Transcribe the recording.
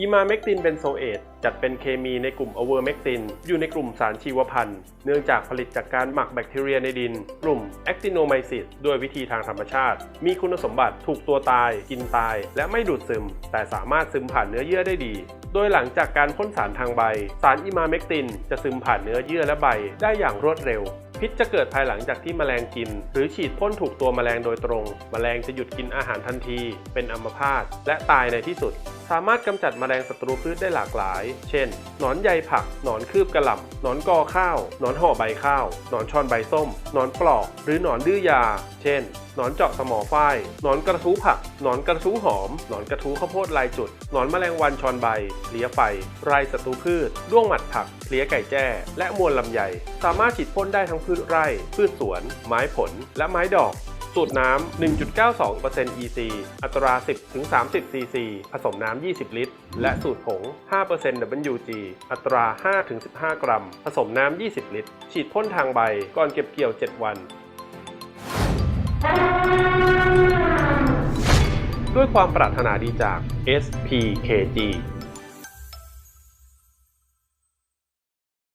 อิมาเมกตินเบนโซเอตจัดเป็นเคมีในกลุ่มอเวอร์เมกติน อยู่ในกลุ่มสารชีวพันธุ์ เนื่องจากผลิตจากการหมักแบคทีเรียในดิน กลุ่มแอคติโนไมซิสด้วยวิธีทางธรรมชาติ มีคุณสมบัติถูกตัวตาย กินตาย และไม่ดูดซึม แต่สามารถซึมผ่านเนื้อเยื่อได้ดี โดยหลังจากการพ่นสารทางใบ สารอิมาเมกติน จะซึมผ่านเนื้อเยื่อและใบได้อย่างรวดเร็ว พิษจะเกิดภายหลังจากที่แมลงกิน หรือฉีดพ่นถูกตัวแมลงโดยตรงแมลงจะหยุดกินอาหารทันที เป็นอัมพาตและตายในที่สุด สามารถกำจัดแมลงศัตรูพืชได้หลากหลาย เช่น หนอนใยผัก หนอนคืบกระหล่ำหนอนกอข้าว หนอนห่อใบข้าว หนอนช่อนใบส้ม หนอนปลอก หรือหนอนดื้อยา เช่น หนอนเจาะสมอฝ้าย หนอนกระทู้ผัก หนอนกระทู้หอม หนอนกระทู้ข้าวโพดลายจุด หนอนแมลงวันชอนใบ เพลี้ยไฟ ไรศัตรูพืช ด้วงหมัดผัก เพลี้ยไก่แจ้ และมวลลำไย สามารถฉีดพ่นได้ทั้งพืชไร่ พืชสวน ไม้ผล และไม้ดอก สูตรน้ำ 1.92% EC อัตรา 10-30 cc ผสมน้ำ 20 ลิตร และสูตรผง 5% WG อัตรา 5-15 กรัม ผสมน้ำ 20 ลิตร ฉีดพ่นทางใบ ก่อนเก็บเกี่ยว 7 วันด้วยความปรารถนาดีจาก SPKG